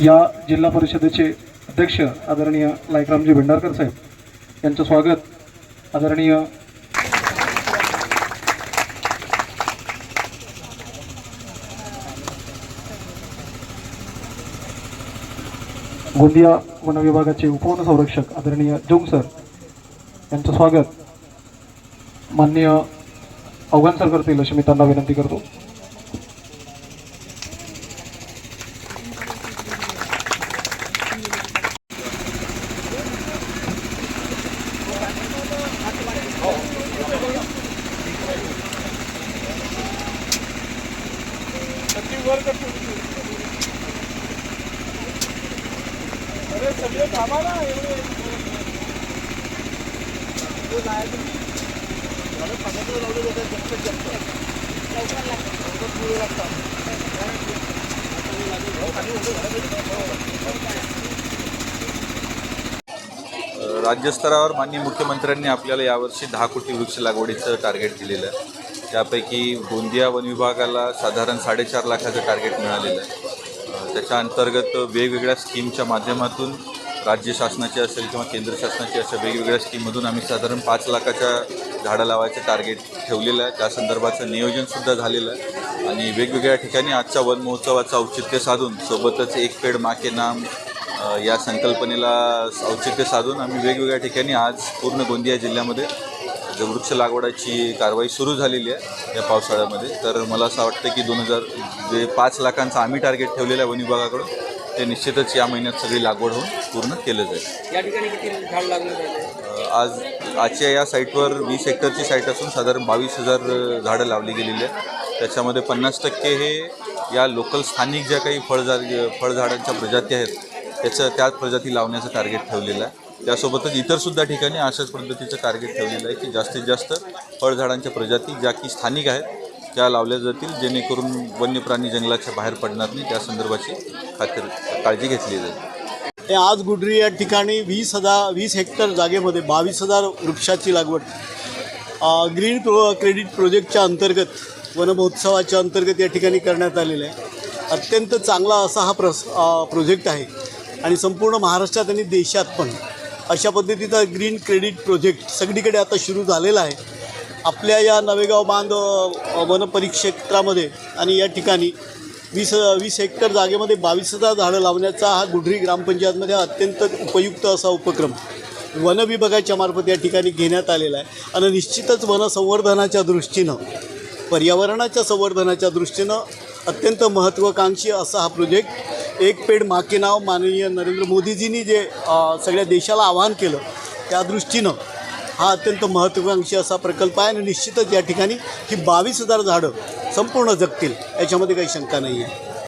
या जिल्हा परिषदेचे अध्यक्ष आदरणीय लायकरामजी भेंडारकर साहेब यांचं स्वागत आदरणीय गोंदिया वन विभागाचे उपवन संरक्षक आदरणीय जोंग सर यांचं स्वागत माननीय अवघान सर करतील अशी मी त्यांना विनंती करतो. राज्यस्तरावर माननीय मुख्यमंत्र्यांनी आपल्याला यावर्षी दहा कोटी वृक्ष लागवडीचं टार्गेट दिलेलं आहे. त्यापैकी गोंदिया वन विभागाला साधारण साडेचार लाखाचं टार्गेट मिळालेलं आहे. त्याच्या अंतर्गत वेगवेगळ्या स्कीमच्या माध्यमातून राज्य शासनाची असेल किंवा केंद्र शासनाची अशा वेगवेगळ्या स्कीममधून आम्ही साधारण पाच लाखाच्या झाडं लावायचं टार्गेट ठेवलेलं आहे. त्या संदर्भाचं नियोजनसुद्धा झालेलं आहे. आणि वेगवेगळ्या ठिकाणी आजच्या वन महोत्सवाचं औचित्य साधून सोबतच एक पेड माके नाम या संकल्पनेला औचित्य साधून आम्ही वेगवेगळ्या ठिकाणी आज पूर्ण गोंदिया जिल्ह्यामध्ये जे वृक्ष लागवडाची कारवाई सुरू झालेली आहे या पावसाळ्यामध्ये तर मला असं वाटतं की दोन हजार जे पाच लाखांचं आम्ही टार्गेट ठेवलेलं आहे वन विभागाकडून ते निश्चितच या महिन्यात सगळी लागवड होऊन पूर्ण केलं जाईल. या ठिकाणी किती झाड लागले आज आजच्या या साईटवर वीस हेक्टरची साईट असून साधारण बावीस हजार झाडं लावली गेलेली आहेत. त्याच्यामध्ये पन्नास टक्के हे या लोकल स्थानिक ज्या काही फळझा फळझाडांच्या प्रजाती आहेत त्याचं त्याच प्रजाती लावण्याचं टार्गेट ठेवलेलं आहे. त्यासोबतच इतरसुद्धा ठिकाणी अशाच पद्धतीचं टार्गेट ठेवलेलं आहे की जास्तीत जास्त फळझाडांच्या प्रजाती ज्या की स्थानिक आहेत त्या लावल्या जातील जेणेकरून वन्य प्राणी जंगलाच्या बाहेर पडणार नाही. त्या संदर्भाची खात्री काळजी घेतली जाईल. हे आज गुडरी या ठिकाणी वीस हजार वीस हेक्टर जागेमध्ये बावीस हजार वृक्षाची लागवड. ग्रीन प्रो क्रेडिट प्रोजेक्टच्या अंतर्गत वनमहोत्सवाच्या अंतर्गत या ठिकाणी करण्यात आलेलं आहे. अत्यंत चांगला असा हा प्रस प्रोजेक्ट आहे. आणि संपूर्ण महाराष्ट्रात आणि देशात पण अशा पद्धतीचा ग्रीन क्रेडिट प्रोजेक्ट सगळीकडे आता सुरू झालेला आहे. आपल्या या नवेगाव बांध वनपरिक्षेत्रामध्ये वन परिक्षेत्रामध्ये आणि या ठिकाणी वीस वीस हेक्टर जागेमध्ये बावीस हजार झाडं लावण्याचा हा गुढरी ग्रामपंचायतमध्ये अत्यंत उपयुक्त असा उपक्रम वन विभागाच्या मार्फत या ठिकाणी घेण्यात आलेला आहे. आणि निश्चितच वनसंवर्धनाच्या दृष्टीनं पर्यावरणाच्या संवर्धनाच्या दृष्टीनं अत्यंत महत्त्वाकांक्षी असा हा प्रोजेक्ट एक पेड माके नाव माननीय नरेंद्र मोदीजींनी जे सगळ्या देशाला आवाहन केलं त्या दृष्टीनं हा अत्यंत महत्त्वाकांक्षी असा प्रकल्प आहे आणि निश्चितच या ठिकाणी ही बावीस हजार झाडं संपूर्ण जगतील याच्यामध्ये काही शंका नाही आहे